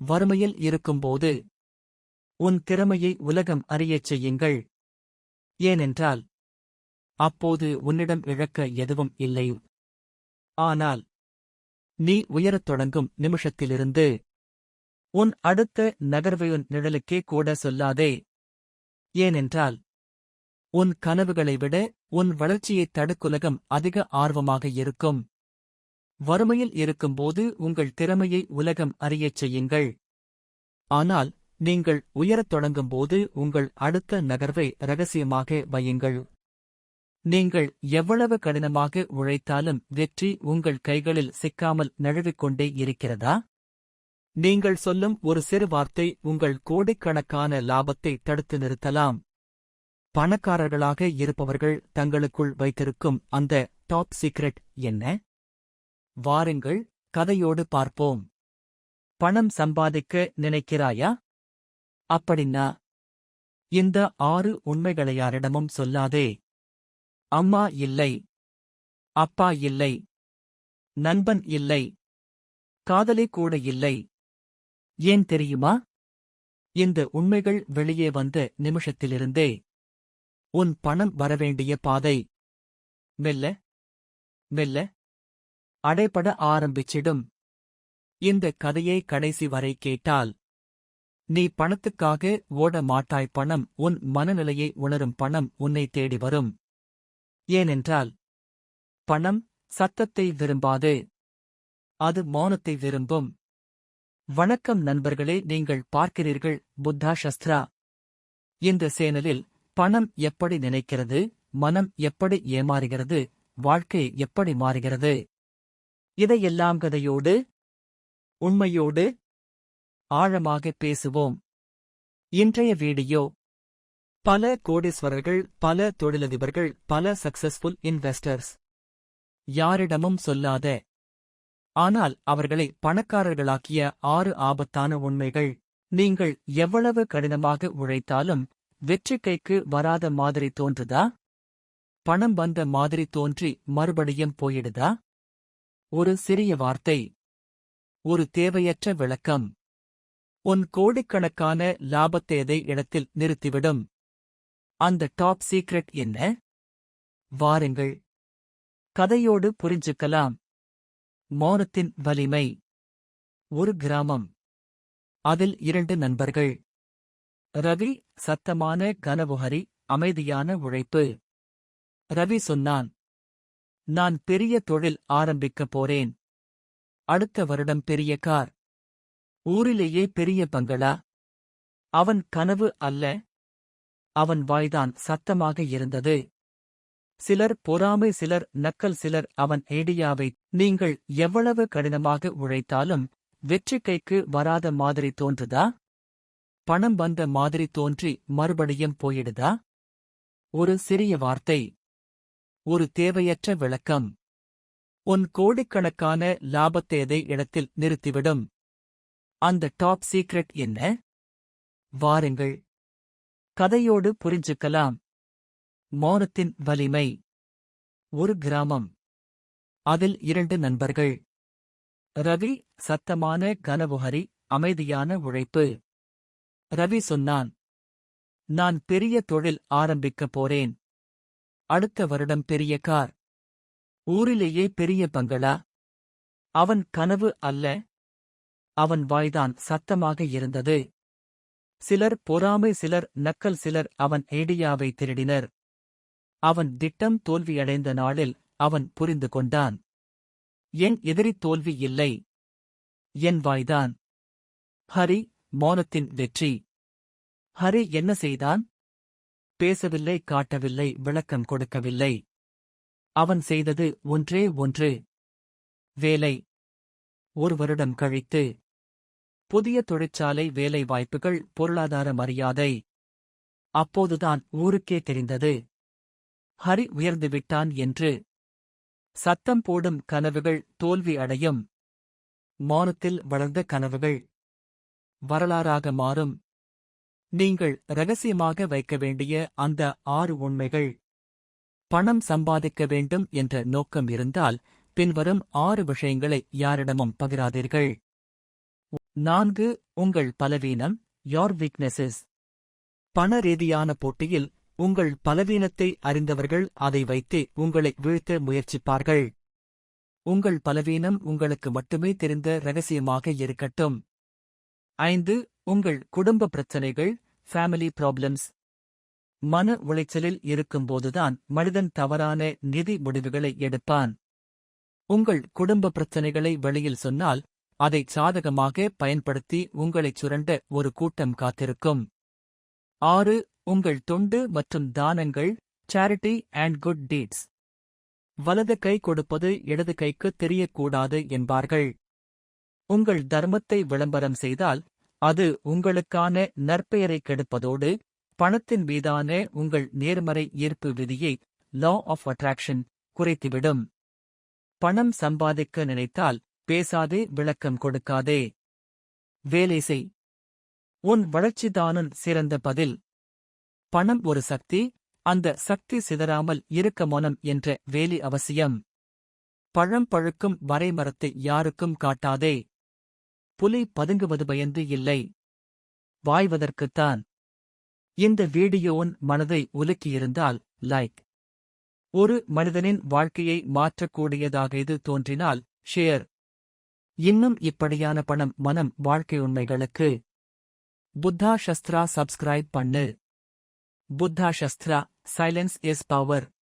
வறுமையில் இருக்கும்போது உன் திறமையை உலகம் அறியச் செய்யுங்கள். ஏனென்றால் அப்போது உன்னிடம் இழக்க எதுவும் இல்லை. ஆனால் நீ உயரத் தொடங்கும் நிமிஷத்திலிருந்து உன் அடுத்த நகர்வையுன் நிழலுக்கே கூட சொல்லாதே. ஏனென்றால் உன் கனவுகளை விட உன் வளர்ச்சியைத் தடுக்குலகம் அதிக ஆர்வமாக இருக்கும். வறுமையில் இருக்கும்போது உங்கள் திறமையை உலகம் அறியச் செய்யுங்கள். ஆனால் நீங்கள் உயரத் தொடங்கும்போது உங்கள் அடுத்த நகர்வை ரகசியமாக வையுங்கள். நீங்கள் எவ்வளவு கடினமாக உழைத்தாலும் வெற்றி உங்கள் கைகளில் சிக்காமல் நழுவிக்கொண்டே இருக்கிறதா? நீங்கள் சொல்லும் ஒரு சிறு வார்த்தை உங்கள் கோடிக்கணக்கான லாபத்தை தடுத்து நிறுத்தலாம். பணக்காரர்களாக இருப்பவர்கள் தங்களுக்குள் வைத்திருக்கும் அந்த டாப் சீக்ரெட் என்ன? வாருங்கள் கதையோடு பார்ப்போம். பணம் சம்பாதிக்க நினைக்கிறாயா? அப்படின்னா இந்த ஆறு உண்மைகளை யாரிடமும் சொல்லாதே. அம்மா இல்லை. அப்பா இல்லை. நண்பன் இல்லை. காதலி கூட இல்லை. ஏன் தெரியுமா? இந்த உண்மைகள் வெளியே வந்த நிமிஷத்திலிருந்தே. உன் பணம் வரவேண்டிய பாதை. மெல்ல. மெல்ல. அடைபட ஆரம்பிச்சிடும். இந்த கதையை கடைசி வரை கேட்டால் நீ பணத்துக்காக ஓட மாட்டாய் பணம் உன் மனநிலையை உணரும் பணம் உன்னை தேடி வரும். ஏனென்றால் பணம் சத்தத்தை விரும்பாது. அது மௌனத்தை விரும்பும். வணக்கம் நண்பர்களே நீங்கள் பார்க்கிறீர்கள் புத்தா சஸ்திரா இந்த சேனலில் பணம் எப்படி நினைக்கிறது மனம் எப்படி ஏமாறுகிறது வாழ்க்கை எப்படி மாறுகிறது இதையெல்லாம் கதையோடு உண்மையோடு ஆழமாக பேசுவோம். இன்றைய வீடியோ. பல கோடீஸ்வரர்கள் பல தொழிலதிபர்கள் பல சக்சஸ்ஃபுல் இன்வெஸ்டர்ஸ் யாரிடமும் சொல்லாத. ஆனால் அவர்களை பணக்காரர்களாக்கிய ஆறு ஆபத்தான உண்மைகள். நீங்கள் எவ்வளவு கடினமாக உழைத்தாலும் வெற்றி கைக்கு வராத மாதிரி தோன்றுதா? பணம் வந்த மாதிரி தோன்றி மறுபடியும் போயிடுதா? ஒரு சிறிய வார்த்தை. ஒரு தேவையற்ற விளக்கம். உன் கோடிக்கணக்கான லாபத்தேதை இடத்தில் நிறுத்திவிடும். அந்த டாப் சீக்ரெட் என்ன? வாருங்கள். கதையோடு புரிஞ்சுக்கலாம். மௌனத்தின் வலிமை. ஒரு கிராமம். அதில் இரண்டு நண்பர்கள். ரவி சத்தமான கனவுஹரி அமைதியான உழைப்பு. ரவி சொன்னான் நான் பெரிய தொழில் ஆரம்பிக்கப் போறேன். அடுத்த வருடம் பெரிய கார். ஊரிலேயே பெரிய பங்களா. அவன் கனவு அல்ல. அவன் வாய்தான் சத்தமாக இருந்தது. சிலர் பொறாமை சிலர் நக்கல் சிலர் அவன் ஐடியாவை நீங்கள் எவ்வளவு கடினமாக உழைத்தாலும் வெற்றி கைக்கு வராத மாதிரி தோன்றுதா? பணம் வந்த மாதிரி தோன்றி மறுபடியும் போயிடுதா? ஒரு சிறிய வார்த்தை. ஒரு தேவையற்ற விளக்கம். உன் கோடிக்கணக்கான லாபத்தேதை இடத்தில் நிறுத்திவிடும். அந்த டாப் சீக்ரெட் என்ன? வாருங்கள். கதையோடு புரிஞ்சுக்கலாம். மௌனத்தின் வலிமை. ஒரு கிராமம். அதில் இரண்டு நண்பர்கள். ரவி சத்தமான கனவுஹரி அமைதியான உழைப்பு. ரவி சொன்னான் நான் பெரிய தொழில் ஆரம்பிக்கப் போறேன். அடுத்த வருடம் பெரிய கார். ஊரிலேயே பெரிய பங்களா. அவன் கனவு அல்ல. அவன் வாய்தான் சத்தமாக இருந்தது. சிலர் பொறாமை சிலர் நக்கல் சிலர் அவன் ஐடியாவை திருடினர். அவன் திட்டம் தோல்வியடைந்த நாளில் அவன் புரிந்து கொண்டான். என் எதிரி தோல்வி இல்லை. என் வாய்தான். ஹரி மௌனத்தின் வெற்றி. ஹரி என்ன செய்தான்? பேசவில்லை காட்டவில்லை விளக்கம் கொடுக்கவில்லை. அவன் செய்தது ஒன்றே ஒன்று. வேலை. ஒரு வருடம் கழித்து. புதிய தொழிற்சாலை வேலை வாய்ப்புகள் பொருளாதார மரியாதை அப்போதுதான் ஊருக்கே தெரிந்தது. ஹரி உயர்ந்து விட்டான் என்று. சத்தம் போடும் கனவுகள் தோல்வி அடையும். மௌனத்தில் வளர்ந்த கனவுகள். வரலாறாக மாறும். நீங்கள் ரகசியமாக வைக்க வேண்டிய அந்த ஆறு உண்மைகள். பணம் சம்பாதிக்க வேண்டும் என்ற நோக்கம் இருந்தால் பின்வரும் ஆறு விஷயங்களை யாரிடமும் பகிராதீர்கள். நான்கு உங்கள் பலவீனம் யார் வீக்னெஸஸ் பண ரீதியான போட்டியில் உங்கள் பலவீனத்தை அறிந்தவர்கள் அதை வைத்தே உங்களை வீழ்த்த முயற்சிப்பார்கள். உங்கள் பலவீனம் உங்களுக்கு மட்டுமே தெரிந்த ரகசியமாக இருக்கட்டும். ஐந்து உங்கள் குடும்ப பிரச்சனைகள் ஃபேமிலி ப்ராப்ளம்ஸ் மன உளைச்சலில் இருக்கும்போதுதான் மனிதன் தவறான நிதி முடிவுகளை எடுப்பான். உங்கள் குடும்ப பிரச்சனைகளை வெளியில் சொன்னால் அதை சாதகமாக பயன்படுத்தி உங்களைச் சுரண்ட ஒரு கூட்டம் காத்திருக்கும். ஆறு உங்கள் தொண்டு மற்றும் தானங்கள் சேரிட்டி அண்ட் குட் டீட்ஸ் வலது கை கொடுப்பது இடது கைக்கு தெரியக்கூடாது என்பார்கள். உங்கள் தர்மத்தை விளம்பரம் செய்தால் அது உங்களுக்கான நற்பெயரை கெடுப்பதோடு பணத்தின் மீதான உங்கள் நேர்மறை ஈர்ப்பு விதியை லா ஆஃப் அட்ராக்ஷன் குறைத்துவிடும். பணம் சம்பாதிக்க நினைத்தால் பேசாதே விளக்கம் கொடுக்காதே. வேலை செய். உன் வளர்ச்சிதானும் சிறந்த பதில். பணம் ஒரு சக்தி அந்த சக்தி சிதறாமல் இருக்க மனம் என்ற வேலி அவசியம். பழம் பழுக்கும் வரைமரத்தை யாருக்கும் காட்டாதே. புலி பதுங்குவது பயந்து இல்லை. வாய்வதற்குத்தான். இந்த வீடியோவின் மனதை உலுக்கியிருந்தால் லைக் ஒரு மனிதனின் வாழ்க்கையை மாற்றக்கூடியதாக இது தோன்றினால் ஷேர் இன்னும் இப்படியான பணம் மனம் வாழ்க்கை உண்மைகளுக்கு. புத்தா சஸ்திரா சப்ஸ்கிரைப் பண்ணு. Buddha Shastra silence is power